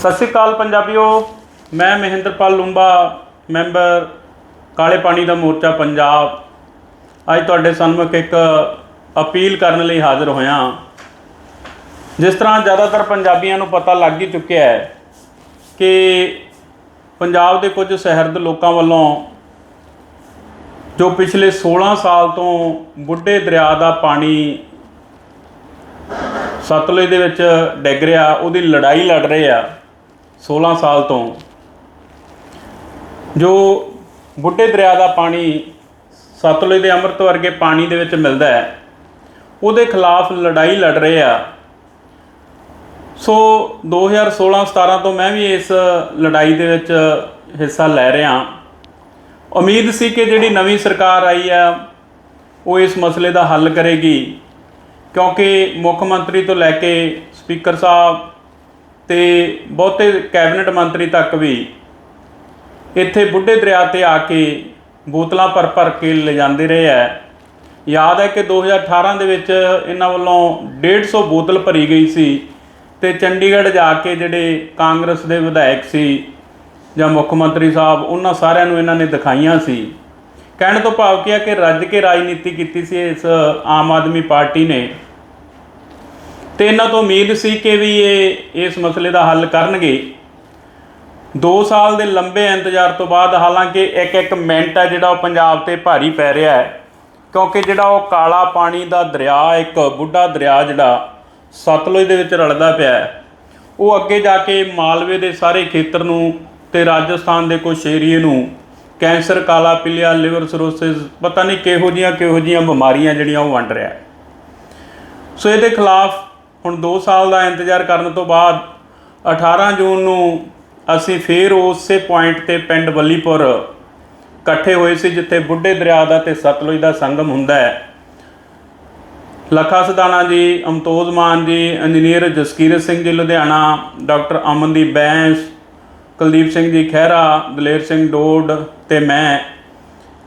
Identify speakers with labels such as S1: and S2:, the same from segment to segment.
S1: ਸਤਿ ਸ਼੍ਰੀ ਅਕਾਲ ਪੰਜਾਬੀਓ, ਮੈਂ ਮਹਿੰਦਰਪਾਲ ਲੂੰਬਾ, ਮੈਂਬਰ ਕਾਲੇ ਪਾਣੀ ਦਾ ਮੋਰਚਾ ਪੰਜਾਬ। ਅੱਜ ਤੁਹਾਡੇ ਸਾਹਮਣੇ ਇੱਕ ਅਪੀਲ ਕਰਨ ਲਈ ਹਾਜ਼ਰ ਹੋਇਆ। ਜਿਸ ਤਰ੍ਹਾਂ ਜ਼ਿਆਦਾਤਰ ਪੰਜਾਬੀਆਂ ਨੂੰ ਪਤਾ ਲੱਗ ਹੀ ਚੁੱਕਿਆ ਹੈ ਕਿ ਪੰਜਾਬ ਦੇ ਕੁਝ ਸ਼ਹਿਰਦ ਲੋਕਾਂ ਵੱਲੋਂ ਜੋ ਪਿਛਲੇ 16 ਸਾਲ ਤੋਂ ਬੁੱਢੇ ਦਰਿਆ ਦਾ ਪਾਣੀ ਸਤਲੁਜ ਦੇ ਵਿੱਚ ਡਿੱਗ ਰਿਹਾ, ਉਹਦੀ ਲੜਾਈ ਲੜ ਰਹੇ ਆ। 16 ਸਾਲ ਤੋਂ ਜੋ ਬੁੱਢੇ ਦਰਿਆ ਦਾ ਪਾਣੀ ਸਤਲੁਜ ਦੇ ਅੰਮ੍ਰਿਤ ਵਰਗੇ ਪਾਣੀ ਦੇ ਵਿੱਚ ਮਿਲਦਾ ਹੈ, ਉਹਦੇ ਖਿਲਾਫ ਲੜਾਈ ਲੜ ਰਹੇ ਆ। ਸੋ 2016-17 ਤੋਂ ਮੈਂ ਵੀ ਇਸ ਲੜਾਈ ਦੇ ਵਿੱਚ ਹਿੱਸਾ ਲੈ ਰਿਹਾ ਉਮੀਦ ਸੀ ਕਿ ਜਿਹੜੀ ਨਵੀਂ ਸਰਕਾਰ ਆਈ ਆ, ਉਹ ਇਸ ਮਸਲੇ ਦਾ ਹੱਲ ਕਰੇਗੀ, ਕਿਉਂਕਿ ਮੁੱਖ ਮੰਤਰੀ ਤੋਂ ਲੈ ਕੇ ਸਪੀਕਰ ਸਾਹਿਬ ਤੇ ਬਹੁਤੇ ਕੈਬਨਿਟ ਮੰਤਰੀ ਤੱਕ ਵੀ ਇੱਥੇ ਬੁੱਢੇ ਦਰਿਆ ਤੇ ਆ ਕੇ ਬੋਤਲਾਂ ਭਰ ਭਰ ਕੇ ਲਿਜਾਂਦੇ ਰਹੇ ਆ ਯਾਦ ਹੈ ਕਿ 2018 ਦੇ ਵਿੱਚ ਇਹਨਾਂ ਵੱਲੋਂ 150 ਬੋਤਲ ਭਰੀ ਗਈ ਸੀ ਤੇ ਚੰਡੀਗੜ੍ਹ ਜਾ ਕੇ ਜਿਹੜੇ ਕਾਂਗਰਸ ਦੇ ਵਿਧਾਇਕ ਸੀ ਜਾਂ ਮੁੱਖ ਮੰਤਰੀ ਸਾਹਿਬ, ਉਹਨਾਂ ਸਾਰਿਆਂ ਨੂੰ ਇਹਨਾਂ ਨੇ ਦਿਖਾਈਆਂ ਸੀ। ਕਹਿਣ ਤੋਂ ਭਾਵ ਕੀ ਹੈ ਕਿ ਰੱਜ ਕੇ ਰਾਜਨੀਤੀ ਕੀਤੀ ਸੀ ਇਸ ਆਮ ਆਦਮੀ ਪਾਰਟੀ ਨੇ। ਤੇ ਇਹਨਾਂ ਤੋਂ ਉਮੀਦ ਸੀ ਕਿ ਵੀ ਇਹ ਇਸ ਮਸਲੇ ਦਾ ਹੱਲ ਕਰਨਗੇ। 2 ਸਾਲ ਦੇ ਲੰਬੇ ਇੰਤਜ਼ਾਰ ਤੋਂ ਬਾਅਦ ਹਾਲਾਂਕਿ ਇੱਕ ਇੱਕ ਮਿੰਟ ਹੈ ਜਿਹੜਾ ਉਹ ਪੰਜਾਬ ਤੇ ਭਾਰੀ ਪੈ ਰਿਹਾ ਹੈ, ਕਿਉਂਕਿ ਜਿਹੜਾ ਉਹ ਕਾਲਾ ਪਾਣੀ ਦਾ ਦਰਿਆ, ਇੱਕ ਬੁੱਢਾ ਦਰਿਆ ਜਿਹੜਾ ਸਤਲੁਜ ਦੇ ਵਿੱਚ ਰਲਦਾ ਪਿਆ ਹੈ, ਉਹ ਅੱਗੇ ਜਾ ਕੇ ਮਾਲਵੇ ਦੇ ਸਾਰੇ ਖੇਤਰ ਨੂੰ ਤੇ ਰਾਜਸਥਾਨ ਦੇ ਕੁਝ ਏਰੀਏ ਨੂੰ ਕੈਂਸਰ, ਕਾਲਾ ਪੀਲੀਆ, ਲਿਵਰ ਸਰੋਸਿਸ, ਪਤਾ ਨਹੀਂ ਕਿਹੋ ਜੀਆਂ ਕਿਹੋ ਜੀਆਂ ਬਿਮਾਰੀਆਂ ਜਿਹੜੀਆਂ ਉਹ ਵੰਡ ਰਿਹਾ ਸੋ ਇਹਦੇ ਖਿਲਾਫ ਹੁਣ 2 ਸਾਲ ਦਾ ਇੰਤਜ਼ਾਰ ਕਰਨ ਤੋਂ ਬਾਅਦ 18 ਜੂਨ ਨੂੰ ਅਸੀਂ ਫੇਰ ਉਸੇ ਪੁਆਇੰਟ ਤੇ ਪਿੰਡ ਬੱਲੀਪੁਰ ਇਕੱਠੇ ਹੋਏ ਸੀ, ਜਿੱਥੇ ਬੁੱਢੇ ਦਰਿਆ ਦਾ ਤੇ ਸਤਲੁਜ ਦਾ ਸੰਗਮ ਹੁੰਦਾ ਹੈ। ਲਖਾ ਸਦਾਣਾ ਜੀ, ਅਮਤੋਜ ਮਾਨ ਜੀ, ਇੰਜੀਨੀਅਰ ਜਸਕੀਰਤ ਸਿੰਘ ਜੀ, ਲੁਧਿਆਣਾ, ਡਾਕਟਰ ਅਮਨਦੀਪ ਬੈਂਸ, ਕੁਲਦੀਪ ਸਿੰਘ ਜੀ ਖਹਿਰਾ, ਦਲੇਰ ਸਿੰਘ ਡੋਡ ਤੇ ਮੈਂ,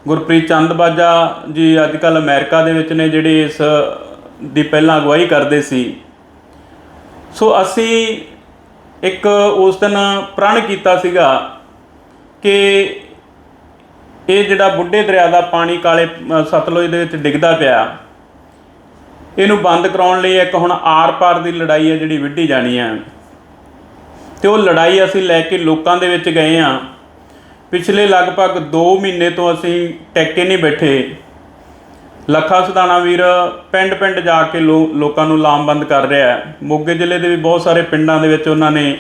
S1: ਗੁਰਪ੍ਰੀਤ ਚੰਦ ਬਾਜਾ ਜੀ ਅੱਜ ਕੱਲ ਅਮਰੀਕਾ ਦੇ ਵਿੱਚ ਨੇ, ਜਿਹੜੇ ਇਸ ਦੀ ਪਹਿਲਾਂ ਅਗਵਾਈ ਕਰਦੇ ਸੀ। ਸੋ ਅਸੀਂ ਇੱਕ ਉਸ ਦਿਨ ਪ੍ਰਣ ਕੀਤਾ ਸੀਗਾ ਕਿ ਇਹ ਜਿਹੜਾ ਬੁੱਢੇ ਦਰਿਆ ਦਾ ਪਾਣੀ ਕਾਲੇ ਸਤਲੁਜ ਦੇ ਵਿੱਚ ਡਿੱਗਦਾ ਪਿਆ, ਇਹਨੂੰ ਬੰਦ ਕਰਾਉਣ ਲਈ ਇੱਕ ਹੁਣ ਆਰ-ਪਾਰ ਦੀ ਲੜਾਈ ਹੈ ਜਿਹੜੀ ਵਿੱਢੀ ਜਾਣੀ ਹੈ। ਤੇ ਉਹ ਲੜਾਈ ਅਸੀਂ ਲੈ ਕੇ ਲੋਕਾਂ ਦੇ ਵਿੱਚ ਗਏ ਆ ਪਿਛਲੇ ਲਗਭਗ 2 ਮਹੀਨੇ ਤੋਂ ਅਸੀਂ ਟੈਕੇ ਨਹੀਂ ਬੈਠੇ। ਲੱਖਾ ਸਦਾਣਾ ਵੀਰ ਪਿੰਡ ਪਿੰਡ ਜਾ ਕੇ ਲੋ- ਲੋਕਾਂ ਨੂੰ ਲਾਮਬੰਦ ਕਰ ਰਿਹਾ ਹੈ। ਮੋਗੇ ਜ਼ਿਲ੍ਹੇ ਦੇ ਵੀ ਬਹੁਤ ਸਾਰੇ ਪਿੰਡਾਂ ਦੇ ਵਿੱਚ ਉਹਨਾਂ ਨੇ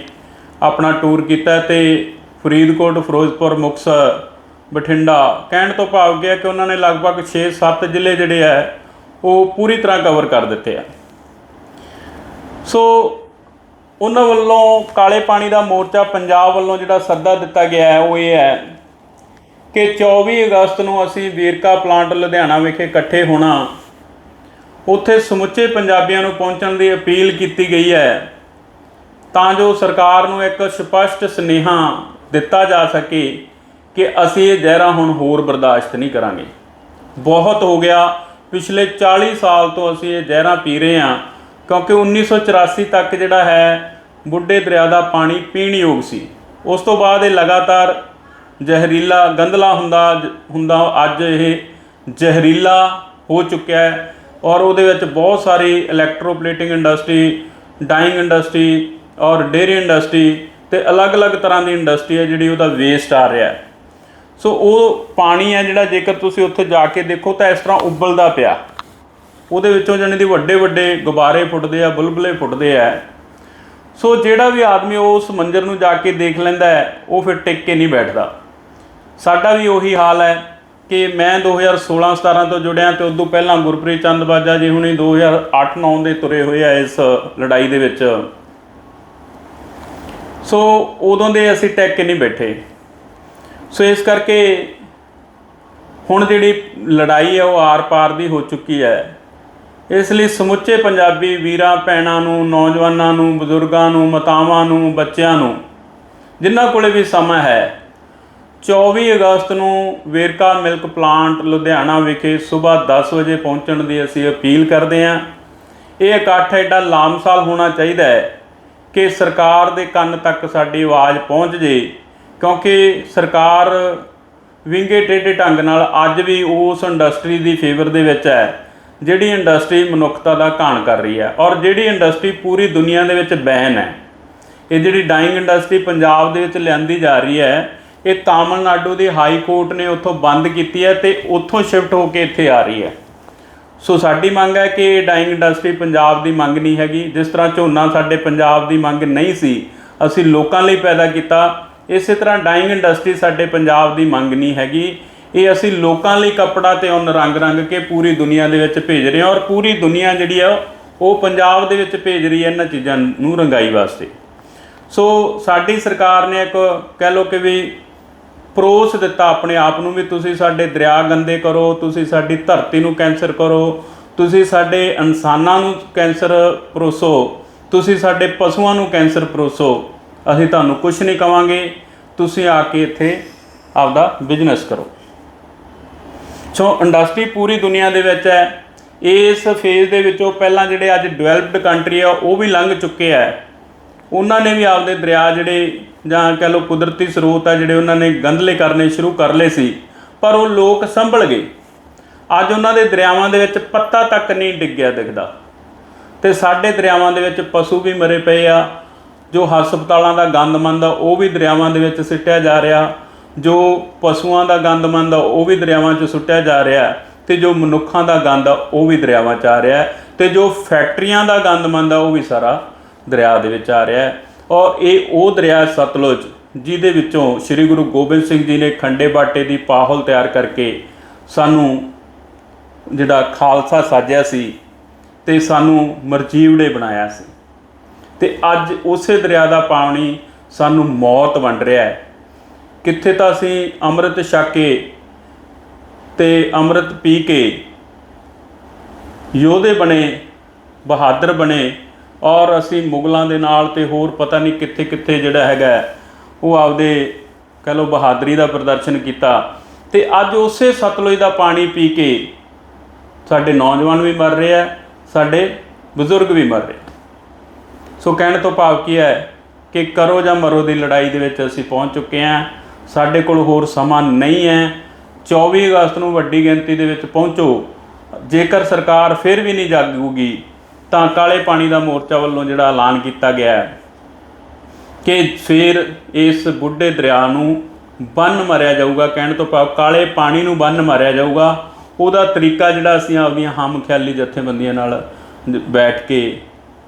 S1: ਆਪਣਾ ਟੂਰ ਕੀਤਾ ਤੇ ਫਰੀਦਕੋਟ, ਫਿਰੋਜ਼ਪੁਰ ਮੁਕਤਸਰ ਬਠਿੰਡਾ ਕਹਿਣ ਤੋਂ ਭਾਵ ਗਿਆ ਕਿ ਉਹਨਾਂ ਨੇ ਲਗਭਗ 6-7 ਜ਼ਿਲ੍ਹੇ ਜਿਹੜੇ ਆ ਉਹ ਪੂਰੀ ਤਰ੍ਹਾਂ ਕਵਰ ਕਰ ਦਿੱਤੇ ਆ। ਸੋ ਉਹਨਾਂ ਵੱਲੋਂ ਕਾਲੇ ਪਾਣੀ ਦਾ ਮੋਰਚਾ ਪੰਜਾਬ ਵੱਲੋਂ ਜਿਹੜਾ ਸੱਦਾ ਦਿੱਤਾ ਗਿਆ ਹੈ, ਉਹ ਇਹ ਹੈ ਕਿ 24 ਅਗਸਤ ਨੂੰ ਅਸੀਂ ਵੀਰਕਾ ਪਲਾਂਟ ਲੁਧਿਆਣਾ ਵਿਖੇ ਇਕੱਠੇ ਹੋਣਾ। ਉੱਥੇ ਸਮੁੱਚੇ ਪੰਜਾਬੀਆਂ ਨੂੰ ਪਹੁੰਚਣ ਦੀ ਅਪੀਲ ਕੀਤੀ ਗਈ ਹੈ। ਤਾਂ ਜੋ ਸਰਕਾਰ ਨੂੰ ਇੱਕ ਸਪਸ਼ਟ ਸੁਨੇਹਾ ਦਿੱਤਾ ਜਾ ਸਕੇ ਕਿ ਅਸੀਂ ਇਹ ਜ਼ਹਿਰਾਂ ਹੁਣ ਹੋਰ ਬਰਦਾਸ਼ਤ ਨਹੀਂ ਕਰਾਂਗੇ। ਬਹੁਤ ਹੋ ਗਿਆ। ਪਿਛਲੇ 40 ਸਾਲ ਤੋਂ ਅਸੀਂ ਇਹ ਜ਼ਹਿਰਾਂ ਪੀ ਰਹੇ ਹਾਂ, ਕਿਉਂਕਿ 1984 ਤੱਕ ਜਿਹੜਾ ਹੈ, ਬੁੱਢੇ ਦਰਿਆ ਦਾ ਪਾਣੀ ਪੀਣ ਯੋਗ ਸੀ। ਉਸ ਤੋਂ ਬਾਅਦ ਇਹ ਲਗਾਤਾਰ ਜ਼ਹਿਰੀਲਾ ਗੰਧਲਾ ਹੁੰਦਾ ਹੁੰਦਾ, ਅੱਜ ਇਹ ਜ਼ਹਿਰੀਲਾ ਹੋ ਚੁੱਕਿਆ ਹੈ ਔਰ ਉਹਦੇ ਵਿੱਚ ਬਹੁਤ ਸਾਰੀ ਇਲੈਕਟ੍ਰੋਪਲੇਟਿੰਗ ਇੰਡਸਟਰੀ ਡਾਈਂਗ ਇੰਡਸਟਰੀ ਔਰ ਡੇਰੀ ਇੰਡਸਟਰੀ ਤੇ ਅਲੱਗ-ਅਲੱਗ ਤਰ੍ਹਾਂ ਦੀ ਇੰਡਸਟਰੀ ਹੈ ਜਿਹੜੀ ਉਹਦਾ ਵੇਸਟ ਆ ਰਿਹਾ ਹੈ। ਸੋ ਉਹ ਪਾਣੀ ਹੈ ਜਿਹੜਾ ਜੇਕਰ ਤੁਸੀਂ ਉੱਥੇ ਜਾ ਕੇ ਦੇਖੋ ਤਾਂ ਇਸ ਤਰ੍ਹਾਂ ਉਬਲਦਾ ਪਿਆ। ਉਹਦੇ ਵਿੱਚੋਂ ਜਾਣੀ ਦੀ ਵੱਡੇ ਵੱਡੇ ਗੁਬਾਰੇ ਫੁੱਟਦੇ ਆ, ਬੁਲਬੁਲੇ ਫੁੱਟਦੇ ਆ। ਸੋ ਜਿਹੜਾ ਵੀ ਆਦਮੀ ਉਸ ਮੰਜ਼ਰ ਨੂੰ ਜਾ ਕੇ ਦੇਖ ਲੈਂਦਾ ਹੈ, ਉਹ ਫਿਰ ਟਿਕ ਕੇ ਨਹੀਂ ਬੈਠਦਾ। ਸਾਡਾ ਵੀ ਉਹੀ ਹਾਲ ਹੈ ਕਿ ਮੈਂ 2016-17 ਤੋਂ ਜੁੜਿਆ ਤੇ ਉਦੋਂ ਪਹਿਲਾਂ ਗੁਰਪ੍ਰੀਤ ਚੰਦ ਬਾਜਾ ਜੀ ਹੁਣੀ 2008-9 ਦੇ ਤੁਰੇ ਹੋਏ ਆ ਇਸ ਲੜਾਈ ਦੇ ਵਿੱਚ। ਸੋ ਉਦੋਂ ਦੇ ਅਸੀਂ ਟੈਕ ਕੇ ਨਹੀਂ ਬੈਠੇ। ਸੋ ਇਸ ਕਰਕੇ ਹੁਣ ਜਿਹੜੀ ਲੜਾਈ ਹੈ ਉਹ ਆਰ-ਪਾਰ ਦੀ ਹੋ ਚੁੱਕੀ ਹੈ। ਇਸ ਲਈ ਸਮੁੱਚੇ ਪੰਜਾਬੀ ਵੀਰਾਂ, ਭੈਣਾਂ ਨੂੰ, ਨੌਜਵਾਨਾਂ ਨੂੰ, ਬਜ਼ੁਰਗਾਂ ਨੂੰ, ਮਾਤਾਵਾਂ ਨੂੰ, ਬੱਚਿਆਂ ਨੂੰ, ਜਿਨ੍ਹਾਂ ਕੋਲੇ ਵੀ ਸਮਾਂ ਹੈ 24 ਅਗਸਤ ਨੂੰ ਵੇਰਕਾ ਮਿਲਕ ਪਲਾਂਟ ਲੁਧਿਆਣਾ ਵਿਖੇ ਸਵੇਰ 10 ਵਜੇ ਪਹੁੰਚਣ ਦੀ ਅਸੀਂ ਅਪੀਲ ਕਰਦੇ ਹਾਂ। ਇਹ ਇਕੱਠ ਐਡਾ ਲਾਮਸਾਲ ਹੋਣਾ ਚਾਹੀਦਾ ਹੈ ਕਿ ਸਰਕਾਰ ਦੇ ਕੰਨ ਤੱਕ ਸਾਡੀ ਆਵਾਜ਼ ਪਹੁੰਚ ਜੇ, ਕਿਉਂਕਿ ਸਰਕਾਰ ਵਿੰਗੇ ਟੇਢੇ ਢੰਗ ਨਾਲ ਅੱਜ ਵੀ ਉਸ ਇੰਡਸਟਰੀ ਦੀ ਫੇਵਰ ਦੇ ਵਿੱਚ ਹੈ, ਜਿਹੜੀ ਇੰਡਸਟਰੀ ਮਨੁੱਖਤਾ ਦਾ ਘਾਣ ਕਰ ਰਹੀ ਹੈ ਔਰ ਜਿਹੜੀ ਇੰਡਸਟਰੀ ਪੂਰੀ ਦੁਨੀਆ ਦੇ ਵਿੱਚ ਬੈਨ ਹੈ। ਇਹ ਜਿਹੜੀ ਡਾਈਂਗ ਇੰਡਸਟਰੀ ਪੰਜਾਬ ਦੇ ਵਿੱਚ ਲਿਆਂਦੀ ਜਾ ਰਹੀ ਹੈ ਇਹ ਤਾਮਿਲਨਾਡੂ ਦੀ ਹਾਈ ਕੋਰਟ ਨੇ ਉੱਥੋਂ ਬੰਦ ਕੀਤੀ ਹੈ ਤੇ ਉੱਥੋਂ ਸ਼ਿਫਟ ਹੋ ਕੇ ਇੱਥੇ ਆ ਰਹੀ ਹੈ। ਸੋ ਸਾਡੀ ਮੰਗ ਹੈ ਕਿ ਡਾਈਂਗ ਇੰਡਸਟਰੀ ਪੰਜਾਬ ਦੀ ਮੰਗ ਨਹੀਂ ਹੈਗੀ। ਜਿਸ ਤਰ੍ਹਾਂ ਝੋਨਾ ਸਾਡੇ ਪੰਜਾਬ ਦੀ ਮੰਗ ਨਹੀਂ ਸੀ, ਅਸੀਂ ਲੋਕਾਂ ਲਈ ਪੈਦਾ ਕੀਤਾ। ਇਸੇ ਤਰ੍ਹਾਂ ਡਾਈਂਗ ਇੰਡਸਟਰੀ ਸਾਡੇ ਪੰਜਾਬ ਦੀ ਮੰਗ ਨਹੀਂ ਹੈਗੀ। ਇਹ ਅਸੀਂ ਲੋਕਾਂ ਲਈ ਕੱਪੜਾ ਤੇ ਉਹਨ ਰੰਗ ਰੰਗ ਕੇ ਪੂਰੀ ਦੁਨੀਆ ਦੇ ਵਿੱਚ ਭੇਜ ਰਹੇ ਹਾਂ ਔਰ ਪੂਰੀ ਦੁਨੀਆ ਜਿਹੜੀ ਆ ਉਹ ਪੰਜਾਬ ਦੇ ਵਿੱਚ ਭੇਜ ਰਹੀ ਹੈ ਇਹਨਾਂ ਚੀਜ਼ਾਂ ਨੂੰ ਰੰਗਾਈ ਵਾਸਤੇ। ਸੋ ਸਾਡੀ ਸਰਕਾਰ ਨੇ ਇੱਕ ਕਹਿ ਲਓ ਕਿ ਵੀ ਪਰੋਸ ਦਿੱਤਾ ਆਪਣੇ ਆਪ ਨੂੰ ਵੀ ਤੁਸੀਂ ਸਾਡੇ ਦਰਿਆ ਗੰਦੇ ਕਰੋ, ਤੁਸੀਂ ਸਾਡੀ ਧਰਤੀ ਨੂੰ ਕੈਂਸਰ ਕਰੋ, ਤੁਸੀਂ ਸਾਡੇ ਇਨਸਾਨਾਂ ਨੂੰ ਕੈਂਸਰ ਪਰੋਸੋ, ਤੁਸੀਂ ਸਾਡੇ ਪਸ਼ੂਆਂ ਨੂੰ ਕੈਂਸਰ ਪਰੋਸੋ, ਅਸੀਂ ਤੁਹਾਨੂੰ ਕੁਝ ਨਹੀਂ ਕਵਾਂਗੇ, ਤੁਸੀਂ ਆ ਕੇ ਇੱਥੇ ਆਪਦਾ ਬਿਜ਼ਨਸ ਕਰੋ। ਸੋ ਇੰਡਸਟਰੀ ਪੂਰੀ ਦੁਨੀਆ ਦੇ ਵਿੱਚ ਹੈ, ਇਸ ਫੇਜ਼ ਦੇ ਵਿੱਚੋਂ ਪਹਿਲਾਂ ਜਿਹੜੇ ਅੱਜ ਡਿਵੈਲਪਡ ਕੰਟਰੀ ਆ, ਉਹ ਵੀ ਲੰਘ ਚੁੱਕੇ ਆ। ਉਹਨਾਂ ਨੇ ਵੀ ਆਪਦੇ ਦਰਿਆ ਜਿਹੜੇ ਜਾਂ ਕਹ ਲਓ ਕੁਦਰਤੀ ਸਰੋਤ ਆ ਜਿਹੜੇ ਉਹਨਾਂ ਨੇ ਗੰਧਲੇ ਕਰਨੇ ਸ਼ੁਰੂ ਕਰ ਲਏ ਸੀ, ਪਰ ਉਹ ਲੋਕ ਸੰਭਲ ਗਏ। ਅੱਜ ਉਹਨਾਂ ਦੇ ਦਰਿਆਵਾਂ ਦੇ ਵਿੱਚ ਪੱਤਾ ਤੱਕ ਨਹੀਂ ਡਿੱਗਿਆ ਦਿਖਦਾ। ਤੇ ਸਾਡੇ ਦਰਿਆਵਾਂ ਦੇ ਵਿੱਚ ਪਸ਼ੂ ਵੀ ਮਰੇ ਪਏ ਆ, ਜੋ ਹਸਪਤਾਲਾਂ ਦਾ ਗੰਦਮੰਦ ਆ, ਉਹ ਵੀ ਦਰਿਆਵਾਂ ਦੇ ਵਿੱਚ ਸਿੱਟਿਆ ਜਾ ਰਿਹਾ। ਜੋ ਪਸ਼ੂਆਂ ਦਾ ਗੰਦਮੰਦ ਆ, ਉਹ ਵੀ ਦਰਿਆਵਾਂ 'ਚ ਸੁੱਟਿਆ ਜਾ ਰਿਹਾ ਤੇ ਜੋ ਮਨੁੱਖਾਂ ਦਾ ਗੰਦ ਆ, ਉਹ ਵੀ ਦਰਿਆਵਾਂ 'ਚ ਆ ਰਿਹਾ ਤੇ ਜੋ ਫੈਕਟਰੀਆਂ ਦਾ ਗੰਦਮੰਦ ਆ, ਉਹ ਵੀ ਸਾਰਾ ਦਰਿਆ ਦੇ ਵਿੱਚ ਆ ਰਿਹਾ ਹੈ। ਔਰ ਇਹ ਉਹ ਦਰਿਆ ਸਤਲੁਜ, ਜਿਹਦੇ ਵਿੱਚੋਂ ਸ੍ਰੀ ਗੁਰੂ ਗੋਬਿੰਦ ਸਿੰਘ ਜੀ ਨੇ ਖੰਡੇ ਬਾਟੇ ਦੀ ਪਾਹਲ ਤਿਆਰ ਕਰਕੇ ਸਾਨੂੰ ਜਿਹੜਾ ਖਾਲਸਾ ਸਾਜਿਆ ਸੀ ਤੇ ਸਾਨੂੰ ਮਰਜੀਵੜੇ ਬਣਾਇਆ ਸੀ। ਤੇ ਅੱਜ ਉਸੇ ਦਰਿਆ ਦਾ ਪਾਣੀ ਸਾਨੂੰ ਮੌਤ ਵੰਡ ਰਿਹਾ ਹੈ। ਕਿੱਥੇ ਤਾਂ ਅਸੀਂ ਅੰਮ੍ਰਿਤ ਛਕ ਕੇ ਤੇ ਅੰਮ੍ਰਿਤ ਪੀ ਕੇ ਯੋਧੇ ਬਣੇ, ਬਹਾਦਰ ਬਣੇ ਔਰ ਅਸੀਂ ਮੁਗਲਾਂ ਦੇ ਨਾਲ ਤੇ ਹੋਰ ਪਤਾ ਨਹੀਂ ਕਿੱਥੇ ਕਿੱਥੇ ਜਿਹੜਾ ਹੈਗਾ ਉਹ ਆਪਦੇ ਕਹ ਲਓ ਬਹਾਦਰੀ ਦਾ ਪ੍ਰਦਰਸ਼ਨ ਕੀਤਾ। ਤੇ ਅੱਜ ਉਸੇ ਸਤਲੁਜ ਦਾ ਪਾਣੀ ਪੀ ਕੇ ਸਾਡੇ ਨੌਜਵਾਨ ਵੀ ਮਰ ਰਹੇ ਆ ਸਾਡੇ ਬਜ਼ੁਰਗ ਵੀ ਮਰ ਰਹੇ ਸੋ ਕਹਿਣ ਤੋਂ ਭਾਵ ਕੀ ਹੈ ਕਿ ਕਰੋ ਜਾਂ ਮਰੋ ਦੀ ਲੜਾਈ ਦੇ ਵਿੱਚ ਅਸੀਂ ਪਹੁੰਚ ਚੁੱਕੇ ਹਾਂ। ਸਾਡੇ ਕੋਲ ਹੋਰ ਸਮਾਂ ਨਹੀਂ ਹੈ। 24 ਅਗਸਤ ਨੂੰ ਵੱਡੀ ਗਿਣਤੀ ਦੇ ਵਿੱਚ ਪਹੁੰਚੋ। ਜੇਕਰ ਸਰਕਾਰ ਫਿਰ ਵੀ ਨਹੀਂ ਜਾਗੂਗੀ ਤਾਂ ਕਾਲੇ ਪਾਣੀ ਦਾ ਮੋਰਚਾ ਵੱਲੋਂ ਜਿਹੜਾ ਐਲਾਨ ਕੀਤਾ ਗਿਆ ਹੈ ਕਿ ਫਿਰ ਇਸ ਬੁੱਢੇ ਦਰਿਆ ਨੂੰ ਬੰਨ ਮਾਰਿਆ ਜਾਊਗਾ, ਕਹਿਣ ਤੋਂ ਭਾਵ ਕਾਲੇ ਪਾਣੀ ਨੂੰ ਬੰਨ ਮਾਰਿਆ ਜਾਊਗਾ। ਉਹਦਾ ਤਰੀਕਾ ਜਿਹੜਾ ਅਸੀਂ ਆਪਦੀਆਂ ਹਮ ਖਿਆਲੀ ਜਥੇਬੰਦੀਆਂ ਨਾਲ ਬੈਠ ਕੇ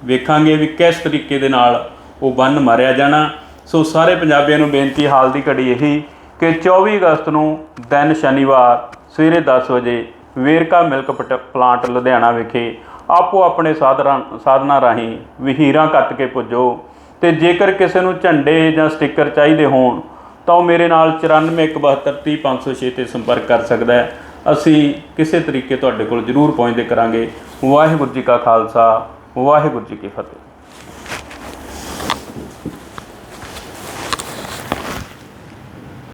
S1: ਵੇਖਾਂਗੇ ਵੀ ਕਿਸ ਤਰੀਕੇ ਦੇ ਨਾਲ ਉਹ ਬੰਨ ਮਾਰਿਆ ਜਾਣਾ। ਸੋ ਸਾਰੇ ਪੰਜਾਬੀਆਂ ਨੂੰ ਬੇਨਤੀ, ਹਾਲ ਦੀ ਘੜੀ ਇਹੀ ਕਿ 24 ਅਗਸਤ ਨੂੰ ਦਿਨ ਸ਼ਨੀਵਾਰ ਸਵੇਰੇ 10 ਵਜੇ ਵੇਰਕਾ ਮਿਲਕ ਪਟ- ਪਲਾਂਟ ਲੁਧਿਆਣਾ ਵਿਖੇ ਆਪੋ ਆਪਣੇ ਸਾਧਰਾਂ ਸਾਧਨਾਂ ਰਾਹੀਂ ਵਹੀਰਾਂ ਕੱਟ ਕੇ ਪੁੱਜੋ ਤੇ ਜੇਕਰ ਕਿਸੇ ਨੂੰ ਝੰਡੇ ਜਾਂ ਸਟicker ਚਾਹੀਦੇ ਹੋਣ, ਤਾਂ ਉਹ ਮੇਰੇ ਨਾਲ 9417300506 ਤੇ ਸੰਪਰਕ ਕਰ ਸਕਦਾ ਹੈ। ਅਸੀਂ ਕਿਸੇ ਤਰੀਕੇ ਤੁਹਾਡੇ ਕੋਲ ਜ਼ਰੂਰ ਪਹੁੰਚਦੇ ਕਰਾਂਗੇ। ਵਾਹਿਗੁਰੂ ਜੀ ਕਾ ਖਾਲਸਾ, ਵਾਹਿਗੁਰੂ ਜੀ ਕੀ ਫਤਿਹ।